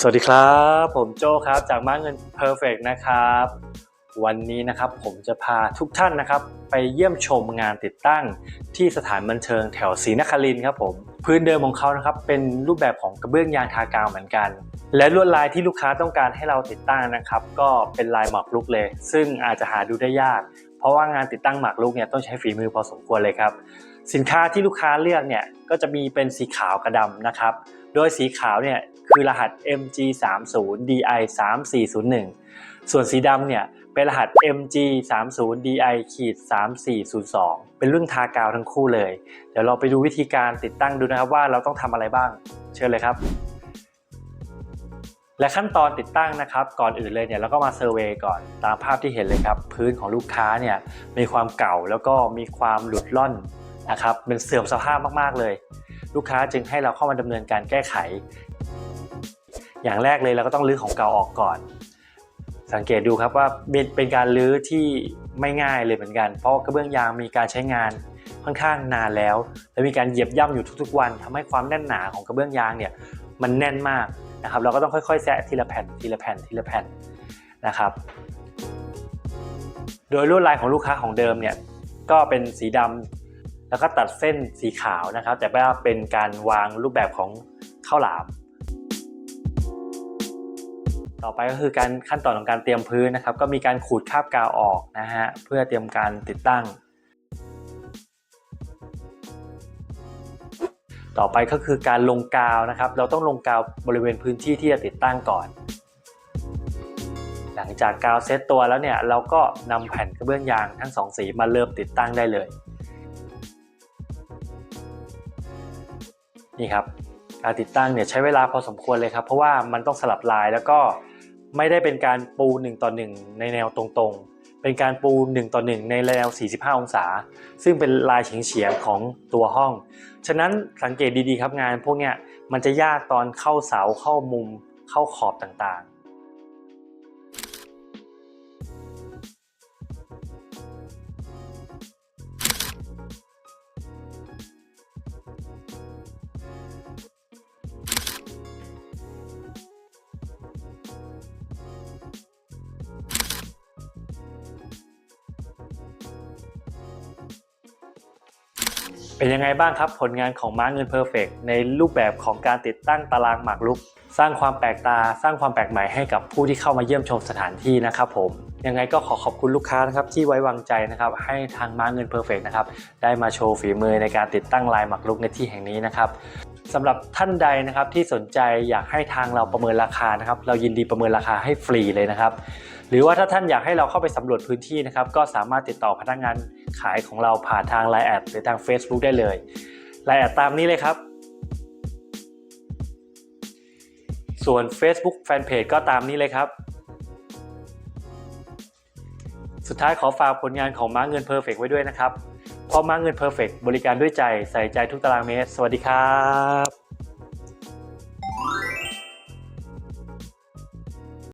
สวัสดีครับ ผมโจครับจากม้าเงิน Perfect นะครับ วันนี้นะครับผมจะพาทุกท่านนะครับ ไปเยี่ยมชมงานติดตั้งที่สถานบันเทิงแถวศรีนครินครับผม พื้นเดิมของเขานะครับเป็นรูปแบบของกระเบื้องยางทากาวเหมือนกัน และลวดลายที่ลูกค้าต้องการให้เราติดตั้งนะครับ ก็เป็นลายหมากรุกเลย ซึ่งอาจจะหาดูได้ยาก เพราะว่างานติดตั้งหมากรุกเนี่ยต้องใช้ฝีมือพอสมควรเลยครับ สินค้าที่ลูกค้าเลือกเนี่ยก็จะมีเป็นสีขาวกระดำนะครับ โดยสีขาวเนี่ยคือรหัส MG 3 0 DI 3 4 0 1 ส่วนสีดำเนี่ยเป็นรหัส MG 3 0 DI ขีด3 4 0 2 เป็นรุ่นทากาวทั้งคู่เลย เดี๋ยวเราไปดูวิธีการติดตั้งดูนะครับว่าเราต้องทำอะไรบ้าง เชิญเลยครับ และขั้นตอนติดตั้งนะครับ ก่อนอื่นเลยเนี่ยเราก็มาเซอร์เวยก่อนตามภาพที่เห็นเลยครับ พื้นของลูกค้าเนี่ยมีความเก่าแล้วก็มีความหลุดล่อนนะครับเป็นเสื่อมสภาพมากๆเลย ลูกค้าจึงให้เราเข้ามาดำเนินการแก้ไข อย่างแรกเลยเราก็ต้องรื้อของเก่าออกก่อน สังเกตดูครับว่าเป็นการรื้อที่ไม่ง่ายเลยเหมือนกัน เพราะกระเบื้องยางมีการใช้งานค่อนข้างนานแล้ว และมีการเหยียบย่ำอยู่ทุกๆวันทำให้ความแน่นหนาของกระเบื้องยางเนี่ยมันแน่นมากนะครับ เราก็ต้องค่อยๆแซะทีละแผ่นทีละแผ่นทีละแผ่นนะครับ โดยลวดลายของลูกค้าของเดิมเนี่ยก็เป็นสีดำ แล้วก็ตัดเส้นสีขาวนะครับ แต่ว่าเป็นการวางรูปแบบของข้าวหลาม ต่อไปก็คือการขั้นตอนของการเตรียมพื้นนะครับ ก็มีการขูดคราบกาวออกนะฮะเพื่อเตรียมการติดตั้ง ต่อไปก็คือการลงกาวนะครับ เราต้องลงกาวบริเวณพื้นที่ที่จะติดตั้งก่อนหลังจากกาวเซตตัวแล้วเนี่ยเราก็นำแผ่นกระเบื้องยางทั้งสองสีมาเริ่มติดตั้งได้เลย นี่ครับการติดตั้งเนี่ยใช้เวลาพอสมควรเลยครับ เพราะว่ามันต้องสลับลายแล้วก็ไม่ได้เป็นการปู1ต่อ1ในแนวตรงๆ เป็นการปู1ต่อ1ในแนว 45 องศา ซึ่งเป็นลายเฉียงๆของตัวห้อง ฉะนั้นสังเกตดีๆครับงานพวกเนี้ยมันจะยากตอนเข้าเสาเข้ามุมเข้าขอบต่างๆ เป็นยังไงบ้างครับผลงานของม้าเงินเพอร์เฟกในรูปแบบของการติดตั้งตารางหมากรุก สร้างความแปลกตา สร้างความแปลกใหม่ให้กับผู้ที่เข้ามาเยี่ยมชมสถานที่นะครับผมยังไงก็ขอขอบคุณลูกค้านะครับที่ไว้วางใจนะครับให้ทางม้าเงินเพอร์เฟกนะครับได้มาโชว์ฝีมือในการติดตั้งลายหมากรุกในที่แห่งนี้นะครับสำหรับท่านใดนะครับที่สนใจอยากให้ทางเราประเมินราคานะครับเรายินดีประเมินราคาให้ฟรีเลยนะครับ หรือว่าถ้าท่านอยากให้เราเข้าไปสำรวจพื้นที่นะครับก็สามารถติดต่อพนักงาน ขายของเราผ่านทาง Line แอดหรือทาง Facebook ได้เลย Line แอดตามนี้เลยครับ ส่วน Facebook Fanpage ก็ตามนี้เลยครับ สุดท้ายขอฝากผลงานของม้าเงิน Perfect ไว้ด้วยนะครับ เพราะม้าเงิน Perfect บริการด้วยใจใส่ใจทุกตารางเมตร สวัสดีครับ